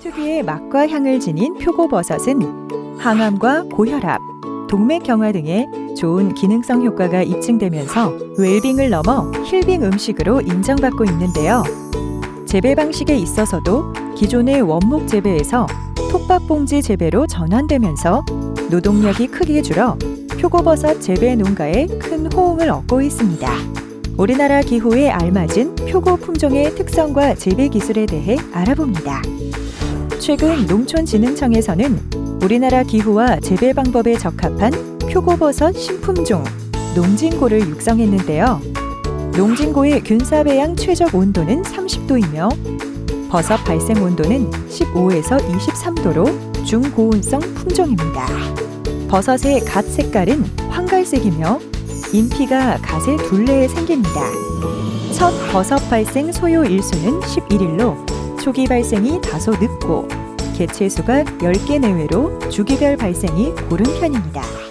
특유의 맛과 향을 지닌 표고버섯은 항암과 고혈압, 동맥 경화 등의 좋은 기능성 효과가 입증되면서 웰빙을 넘어 힐빙 음식으로 인정받고 있는데요. 재배 방식에 있어서도 기존의 원목 재배에서 톱밥 봉지 재배로 전환되면서 노동력이 크게 줄어 표고버섯 재배 농가에 큰 호응을 얻고 있습니다. 우리나라 기후에 알맞은 표고 품종의 특성과 재배 기술에 대해 알아봅니다. 최근 농촌진흥청에서는 우리나라 기후와 재배 방법에 적합한 표고버섯 신품종 농진고를 육성했는데요. 농진고의 균사 배양 최적 온도는 30도이며 버섯 발생 온도는 15에서 23도로 중고온성 품종입니다. 버섯의 갓 색깔은 황갈색이며 인피가 갓의 둘레에 생깁니다. 첫 버섯 발생 소요 일수는 11일로 초기 발생이 다소 늦고 개체수가 10개 내외로 주기별 발생이 고른 편입니다.